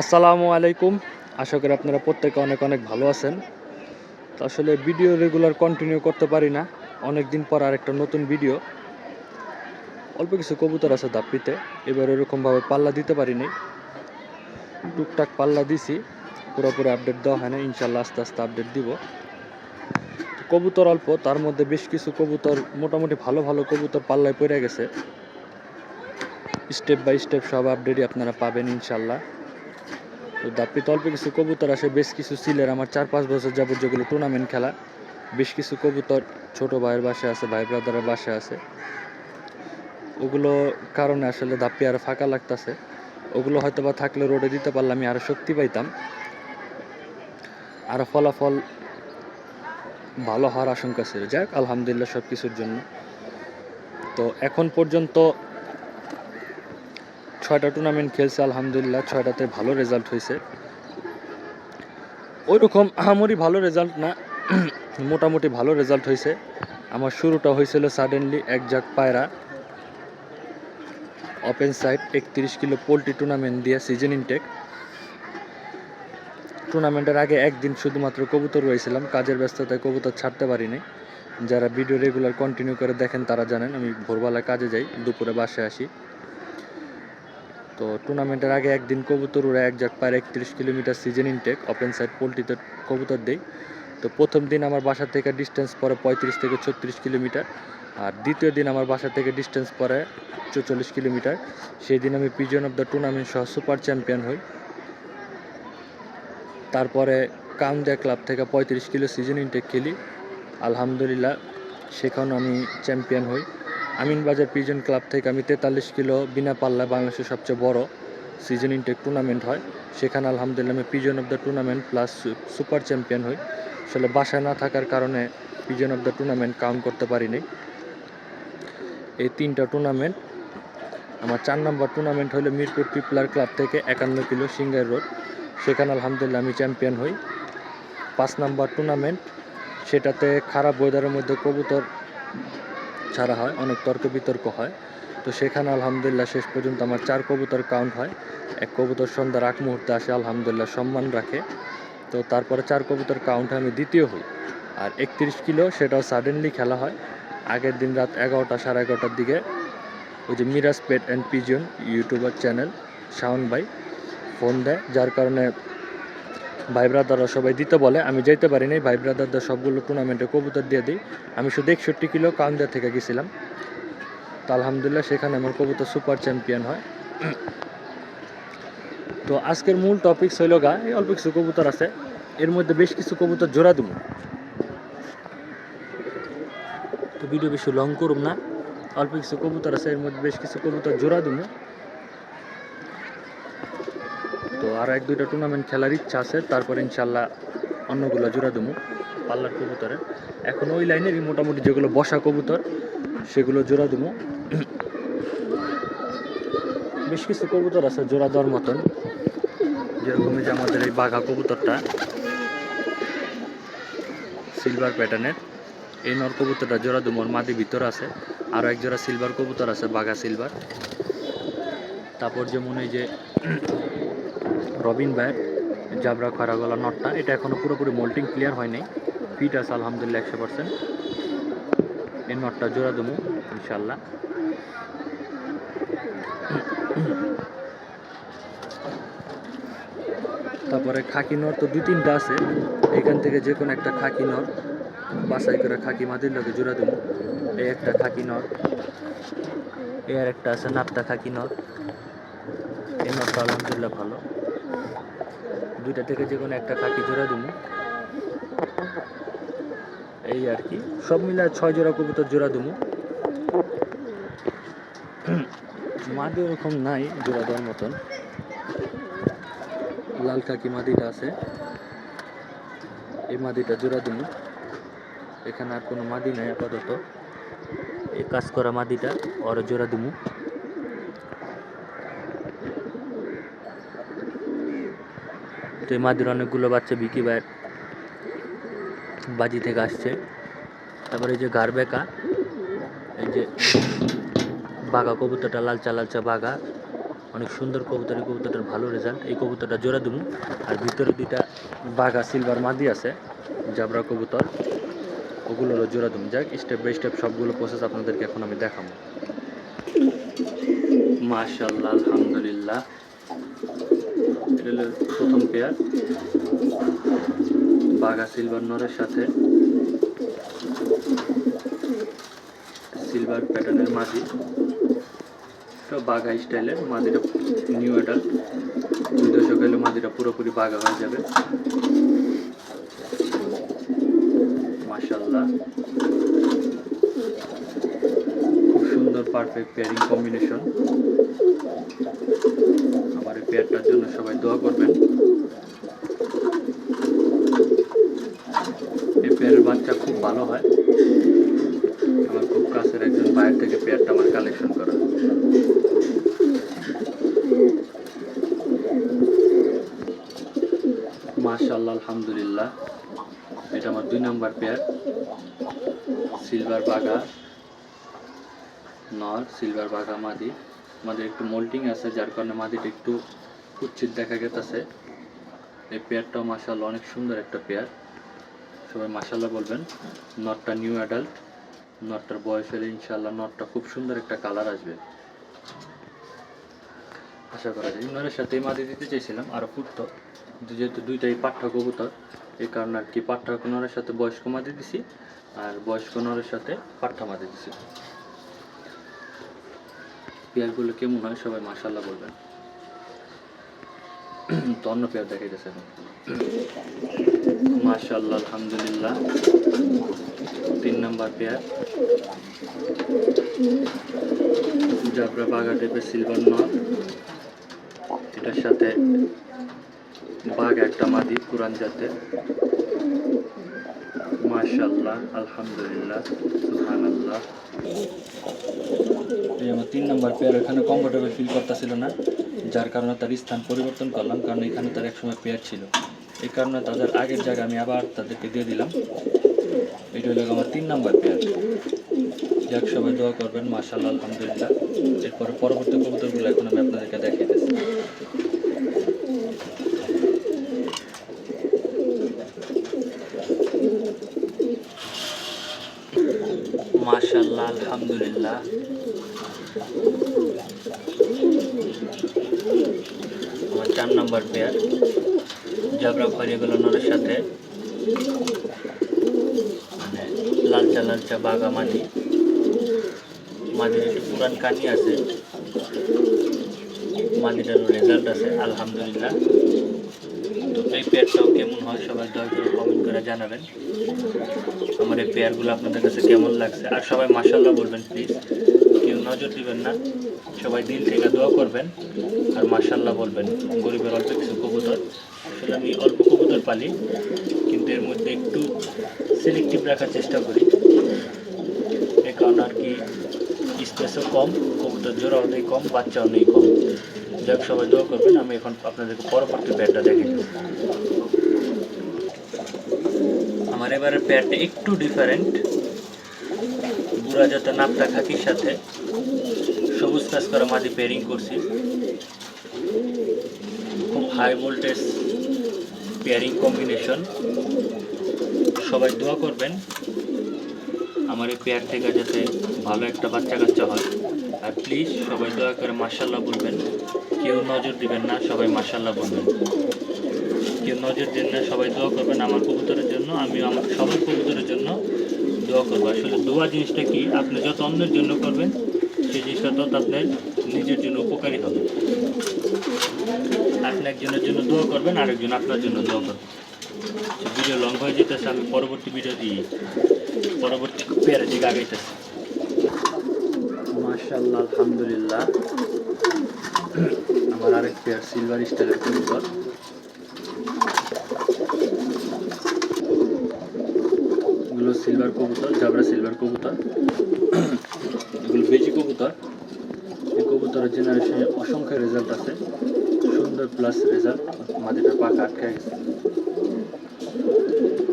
আসসালামু আলাইকুম। আশা করি আপনারা প্রত্যেকে অনেক অনেক ভালো আছেন। তো আসলে ভিডিও রেগুলার কন্টিনিউ করতে পারি না। অনেক দিন পর আর একটা নতুন ভিডিও। অল্প কিছু কবুতর আছে দাপ্পিতে। এবার ওরকমভাবে পাল্লা দিতে পারিনি। টুকটাক পাল্লা দিছি। পুরোপুরি আপডেট দেওয়া হয় না ইনশাল্লাহ আস্তে আস্তে আপডেট দিব। কবুতর অল্প, তার মধ্যে বেশ কিছু কবুতর, মোটামুটি ভালো ভালো কবুতর পাল্লায় পড়ে গেছে। স্টেপ বাই স্টেপ সব আপডেটই আপনারা পাবেন ইনশাল্লাহ তো দাপ্পিতে অল্প কিছু কবুতর আসে, বেশ কিছু সিলের। আমার চার পাঁচ বছর যাবত যেগুলো টুর্নামেন্ট খেলা, বেশ কিছু কবুতর ছোট ভাইয়ের বাসায় আছে, ভাই ব্রাদারের বাসায় আছে। ওগুলো কারণে আসলে দাপ্পি আরও ফাঁকা লাগতাছে। ওগুলো হয়তো বা থাকলে রোডে দিতে পারলে আমি আরও শক্তি পাইতাম। আরও ফলাফল ভালো হওয়ার আশঙ্কা ছিল। যাক আলহামদুলিল্লাহ সব কিছুর জন্য। তো এখন পর্যন্ত ছয়টা টুর্নামেন্ট খেলছে, আলহামদুলিল্লাহ, ছয়টাতে ভালো রেজাল্ট হয়েছে। ওই রকম আমারই ভালো রেজাল্ট না, মোটামুটি ভালো রেজাল্ট হয়েছে। আমার শুরুটা হয়েছিল সাডেনলি এক জাক পায়রা। ওপেন সাইড একত্রিশ কিলো পোলট্রি টুর্নামেন্ট দিয়ে সিজন ইনটেক টুর্নামেন্টের আগে একদিন শুধুমাত্র কবুতর রয়েছিলাম, কাজের ব্যস্ততায় কবুতর ছাড়তে পারিনি। যারা ভিডিও রেগুলার কন্টিনিউ করে দেখেন তারা জানেন, আমি ভোরবেলায় কাজে যাই, দুপুরে বাসায় আসি। তো টুর্নামেন্টের আগে একদিন কবুতর উড়ে এক জাক পায়ের একত্রিশ kilometre season intake open side পোলট্রিতে কবুতর দেই তো প্রথম দিন আমার বাসা থেকে ডিস্টেন্স পরে পঁয়ত্রিশ থেকে ছত্রিশ কিলোমিটার আর দ্বিতীয় দিন আমার বাসা থেকে ডিস্টেন্স পরে চৌচল্লিশ কিলোমিটার। সেই দিন আমি পিজন অফ দ্য টুর্নামেন্ট সহ সুপার চ্যাম্পিয়ন হই। তারপরে কাউন্দিয়া ক্লাব থেকে পঁয়ত্রিশ কিলো সিজন ইনটেক খেলি। আলহামদুলিল্লাহ, সেখানেও আমি চ্যাম্পিয়ন হই। আমিনবাজার পিজন ক্লাব থেকে আমি তেতাল্লিশ কিলো বিনা পাল্লা বাংলাদেশের সবচেয়ে বড় সিজন ইনটেক টুর্নামেন্ট হয়। সেখানে আলহামদুলিল্লাহ আমি pigeon of the tournament plus super champion হই। আসলে বাসায় না থাকার কারণে pigeon of the tournament count করতে পারিনি। এই তিনটা টুর্নামেন্ট আমার চার নম্বর টুর্নামেন্ট হলো মিরপুর পিপলার ক্লাব থেকে একান্ন কিলো সিঙ্গার রোড। সেখানে আলহামদুলিল্লাহ আমি চ্যাম্পিয়ন হই। পাঁচ নাম্বার টুর্নামেন্ট সেটাতে খারাপ ওয়েদারের মধ্যে কবুতর ছাড়া হয়, অনেক তর্ক বিতর্ক হয়। তো সেখানে আলহামদুলিল্লাহ শেষ পর্যন্ত আমার চার কবুতর কাউন্ট হয়। এক কবুতর সন্ধ্যার আগ মুহূর্তে আসে, আলহামদুলিল্লাহ সম্মান রাখে। তো তারপরে চার কবুতর কাউন্ট আমি দ্বিতীয় হই। আর একত্রিশ কিলো, সেটাও সাডেনলি খেলা হয়। আগের দিন রাত এগারোটা সাড়ে এগারোটার দিকে ওই যে Miraj pet and pigeon YouTuber channel Shaon ভাই ফোন দেয়, যার কারণে ভাই ব্রাদাররা সবাই দিতে বলে, আমি যেতে পারি নাই। ভাই ব্রাদারদের সবগুলো টুর্নামেন্টে কবুতর দিয়ে দিই। আমি শুধু একষট্টি কিলো কাউন্দার থেকে গেছিলাম। তো আলহামদুলিল্লাহ, সেখানে আমার কবুতর সুপার চ্যাম্পিয়ন হয়। তো আজকের মূল টপিক হইল গা, এই অল্প কিছু কবুতর আছে। এর মধ্যে বেশ কিছু কবুতর জোড়া দেবো। তো ভিডিও বেশি লং করুম না। অল্প কিছু কবুতর আছে, এর মধ্যে বেশ কিছু কবুতর জোড়া দেবো তো আর এক দুইটা টুর্নামেন্ট খেলার ইচ্ছা আছে, তারপরে ইনশাল্লাহ অন্যগুলো জোড়া দেবো পাল্লার কবুতরে। এখন ওই লাইনেরই মোটামুটি যেগুলো বসা কবুতর, সেগুলো জোড়া দেবো। বেশ কিছু কবুতর আছে জোড়া দেওয়ার মতন যেরকম যে আমাদের এই বাঘা কবুতরটা সিলভার প্যাটার্নের এই নর কবুতরটা জোড়া দুমোর মাদি ভিতর আছে। আরও এক জোড়া সিলভার কবুতর আছে, বাঘা সিলভার তারপর যেমন এই যে রবিন ভাইয়ের জাবরা খরা গলা নটটা, এটা এখনও পুরোপুরি মোল্টিং ক্লিয়ার হয়নি ফিট আছে, আলহামদুলিল্লাহ, একশো পার্সেন্ট এই নটটা জোড়া দেবো ইনশাল্লাহ তারপরে খাকি নর তো দুই তিনটা আছে। এখান থেকে যে কোনো একটা খাকি নর বাসাই করে খাকি মাদির লগে জোড়া দেবো। এই একটা খাকি নর আর একটা আছে নাপ্তা খাকি নর। এই নরটা আলহামদুলিল্লাহ ভালো। দুইটা থেকে যে কোনো একটা খাকি জোড়া দেবো। এই আর কি। সব মিলে ছয় জোড়া কবুতর জোড়া দেবো। মাদি ওরকম নাই জোড়া দেওয়ার মতন। লাল কাকি মাদিটা আছে। এই মাদিটা জোড়া দিমু এখানে আর কোনো মাদি নাই আপাতত। এই কাজ করা মাদিটা, ওর জোড়া দিমু তো এই মাদির অনেকগুলো বাচ্চা বিকি ভাইয়ের বাজি থেকে আসছে। তারপরে এই যে ঘাড় বেকা এই যে বাঘা কবুতরটা, লালচা লালচা বাঘা, অনেক সুন্দর কবুতর এই কবুতরটার ভালো রেজাল্ট এই কবুতরটা জোড়া দেবো আর ভিতরে দুইটা বাঘা সিলভার মাদি আছে, জাবরা কবুতর ওগুলোরও জোড়া দেবো যাক স্টেপ বাই স্টেপ সবগুলো প্রসেস আপনাদেরকে এখন আমি দেখাবো। মাশাল্লাহ আলহামদুলিল্লাহ। প্রথম পেয়ার। বাঘা সিলভার নরের সাথে। সিলভার প্যাটার্নের মাঝি। বাঘা স্টাইলের মাদিটা নিউ অ্যাডাল্ট দুই দশক এলে মাদিটা পুরোপুরি বাঘা হয়ে যাবে। মাশাল্লাহ খুব সুন্দর পারফেক্ট পেয়ারিং কম্বিনেশন আমার এই পেয়ারটার জন্য সবাই দোয়া করবেন। এই পেয়ারের বাচ্চা খুব ভালো হয়। আমার খুব কাছের একজন বাইরে থেকে পেয়ারটা আমার কালেকশন করা। মাশাল্লাহ আলহামদুলিল্লাহ। এটা আমার দুই নাম্বার পেয়ার সিলভার বাগা নর সিলভার বাগা মাদি। আমাদের একটু মোল্টিং আছে, যার কারণে মাদিটা একটু কুচ্ছিত দেখা গেতেছে। এই পেয়ারটাও মাশাল্লাহ অনেক সুন্দর একটা পেয়ার সবাই মাশাল্লাহ বলবেন, নটটা নিউ অ্যাডাল্ট নটটার বয়স হলে ইনশাল্লাহ নটটা খুব সুন্দর একটা কালার আসবে। আশা করা যায়। নরের সাথে মাদি দিতে চেয়েছিলাম আরও ফুটতো। যেহেতু দুইটাই পাঠ্য কবুতর এই কারণে আর কি পাঠ্য নরের সাথে বয়স্ক মাদি দিছি, আর বয়স্ক নরের সাথে পাঠ্যা মাদি দিছি। পেয়ারগুলো কেমন হয় সবাই মাশাল্লাহ বলবেন। তো অন্য পেয়ার দেখাই যাচ্ছে এখন। মাশাল্লাহ আলহামদুলিল্লাহ। তিন নাম্বার পেয়ার জাবরা বাগা টাইপের সিলভার নট এটার সাথে বাঘ একটা মাদি পুরান জাতের। মাশাল্লাহ আলহামদুলিল্লাহ এই আমার তিন নম্বর পেয়ার এখানে কমফোর্টেবল ফিল করতেছিল না, যার কারণে তার স্থান পরিবর্তন করলাম, কারণ এখানে তার একসময় পেয়ার ছিল। এই কারণে তাদের আগের জায়গা আমি আবার তাদেরকে দিয়ে দিলাম। এটা হলো আমার তিন নম্বর পেয়ার যাক, সবাই দোয়া করবেন মাশাল্লাহ আলহামদুলিল্লাহ। এরপরে পরবর্তী কবুতরগুলো এখন আমি আপনাদেরকে দেখাইতেছি মাশাল্লাহ আলহামদুলিল্লাহ। আমার চার নম্বর পেয়ার, জাবরা খরিয়াগুলো নরের সাথে। মানে লালচা লালচা বাঘা মাদি। মাদির একটু পুরান কানি আছে। মাদিটারও রেজাল্ট আছে, আলহামদুলিল্লাহ। এই পেয়ারটাও কেমন হয় সবাই দয়া করে কমেন্ট করে জানাবেন। আমার এই পেয়ারগুলো আপনাদের কাছে কেমন লাগছে? আর সবাই মাসাল্লাহ বলবেন প্লিজ কেউ নজর দিবেন না। সবাই দিল থেকে দোয়া করবেন আর মাসাল্লাহ বলবেন। গরিবের অল্প কিছু কবুতর। আসলে আমি অল্প কবুতর পালি, কিন্তু এর মধ্যে একটু সিলেক্টিভ রাখার চেষ্টা করি। এ কারণে আর কি স্পেসও কম, কবুতর জোড়াও নেই কম, বাচ্চাও নেই কম। যাক সবাই দোয়া করবেন, আমি এখন আপনাদেরকে পরবর্তী প্যাডটা দেখে আমার এবারের প্যাডটা একটু ডিফারেন্ট বুড়া জাতের নাপটা খাকির সাথে, সবুজ কাজ করা মাদি পেয়ারিং করছি। খুব হাই ভোল্টেজ পেয়ারিং কম্বিনেশন সবাই দোয়া করবেন, আমার এই পেয়ার থেকে যাতে ভালো একটা বাচ্চা কাচ্চা হয়। আর প্লিজ সবাই দয়া করে মার্শাল্লাহ বলবেন। কেউ নজর দিবেন না, সবাই মার্শাল্লাহ বলবেন। কেউ নজর দেন না, সবাই দোয়া করবেন আমার কবুতরের জন্য আমি আমার সবার কবুতরের জন্য দোয়া করব। আসলে দোয়া জিনিসটা কি? আপনি যত অন্যের জন্য করবেন সেই জিনিসটা তত আপনার নিজের জন্য উপকারী হবে। আপনি একজনের জন্য দোয়া করবেন, আরেকজন আপনার জন্য দোয়া করবেন ভিডিও লং হয়ে যেতেছে, আমি পরবর্তী ভিডিও দিই। পরবর্তী পেয়ারের দিকে আগাইতেছে। মাশাল্লাহ আলহামদুলিল্লাহ। পেয়ার সিলভার স্টাইলের কবুতর এগুলো সিলভার কবুতর জাবরা সিলভার কবুতর এগুলো বেজি কবুতর এই কবুতরের জেনারেশনে অসংখ্য রেজাল্ট আছে। সুন্দর প্লাস রেজাল্ট মাদিটা পাকা আটকে গেছে।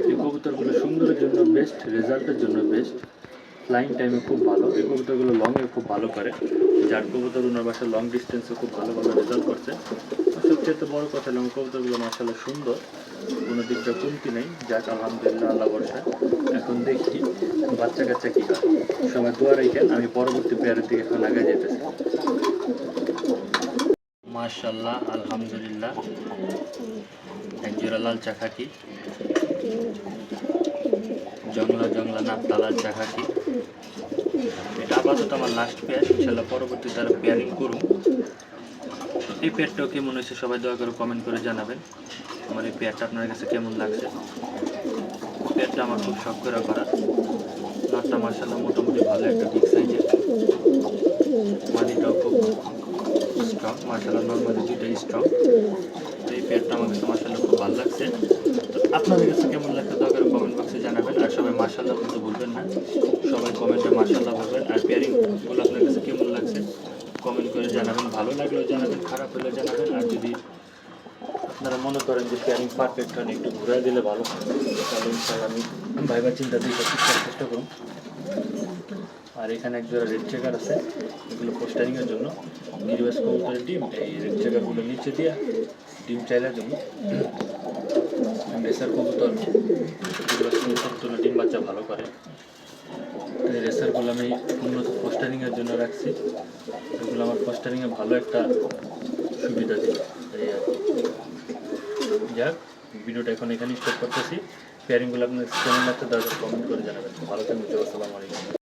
এই কবুতরগুলো সুন্দরের জন্য বেস্ট রেজাল্টের জন্য বেস্ট ফ্লাইং টাইমে খুব ভালো, এই কবুতরগুলো লংয়ে খুব ভালো করে। যার কবুতর ওনার বাসায় লং ডিস্টেন্সে খুব ভালো ভালো রেজাল্ট করছে সবচেয়ে বড় কথা লং কবুতরগুলো মাসাল্লাহ সুন্দর, কোনো দিকটা কমতি নেই। যাক, আলহামদুলিল্লাহ, আল্লাহ বর্ষা এখন দেখি বাচ্চা কাচ্চা কী হয়। সবাই দোয়া রেখেন, আমি পরবর্তী পেয়ারের দিকে এখন আগে যেতেছি। মাশাল্লাহ আলহামদুলিল্লাহ। এক জোড়া লাল চা খাকি জংলা জংলা নাপতা লাল চা খাকি এটা আপাতত আমার লাস্ট পেয়ার, ইনশাল্লাহ পরবর্তী তারা পেয়ারিং করুন এই পেয়ারটাও কেমন হয়েছে সবাই দয়া করে কমেন্ট করে জানাবেন। আমার এই পেয়ারটা আপনার কাছে কেমন লাগছে? পেয়ারটা আমার খুব শখ করে করা। নটটা মার্শাল্লাহ মোটামুটি ভালো একটা বিগ সাইজের মাদিটাও খুব স্ট্রং মার্শাল্লাহ নর্মালি দুইটাই স্ট্রং এই পেয়ারটা আমার কাছে মার্শাল্লাহ খুব ভালো লাগছে। তো আপনাদের কাছে কেমন লাগছে দয়া করে কমেন্ট বক্সে জানাবেন। আর মার্শাল্লাহ বলতে ভুলবেন না। সবাই কমেন্টে মার্শাল্লাহ বলবেন আর পেয়ারিংগুলো আপনার কাছে কেমন লাগছে? কমেন্ট করে জানাবেন। ভালো লাগলেও জানাবেন, খারাপ হলে জানাবেন। আর যদি আপনারা মনে করেন যে পেয়ারিং পারফেক্ট হয় একটু ঘুরে দিলে ভালো তাহলে ইনশাল্লাহ আমি ভাইবার চিন্তা দিয়ে ঠিক করার চেষ্টা করুন আর এখানে এক জোড়া রেড চেকার আছে। এগুলো পোস্টারিংয়ের জন্য। কবুতরের ডিম এই রেড চেকারগুলো নিচে দিয়ে ডিম চাইলার জন্য। রেসার কবুতর কবুতর ডিম বাচ্চা ভালো করে। এই রেসারগুলো আমি উন্নত পোস্টারিংয়ের জন্য রাখছি। এগুলো আমার পোস্টারিংয়ে ভালো একটা সুবিধা দিল এই আর। যাক, ভিডিওটা এখন এখানেই স্টপ করতেছি। পেয়ারিংগুলো আপনার কেমন লাগছে কমেন্ট করে জানাবেন। ভালো থাকবেন আসসালামু আলাইকুম।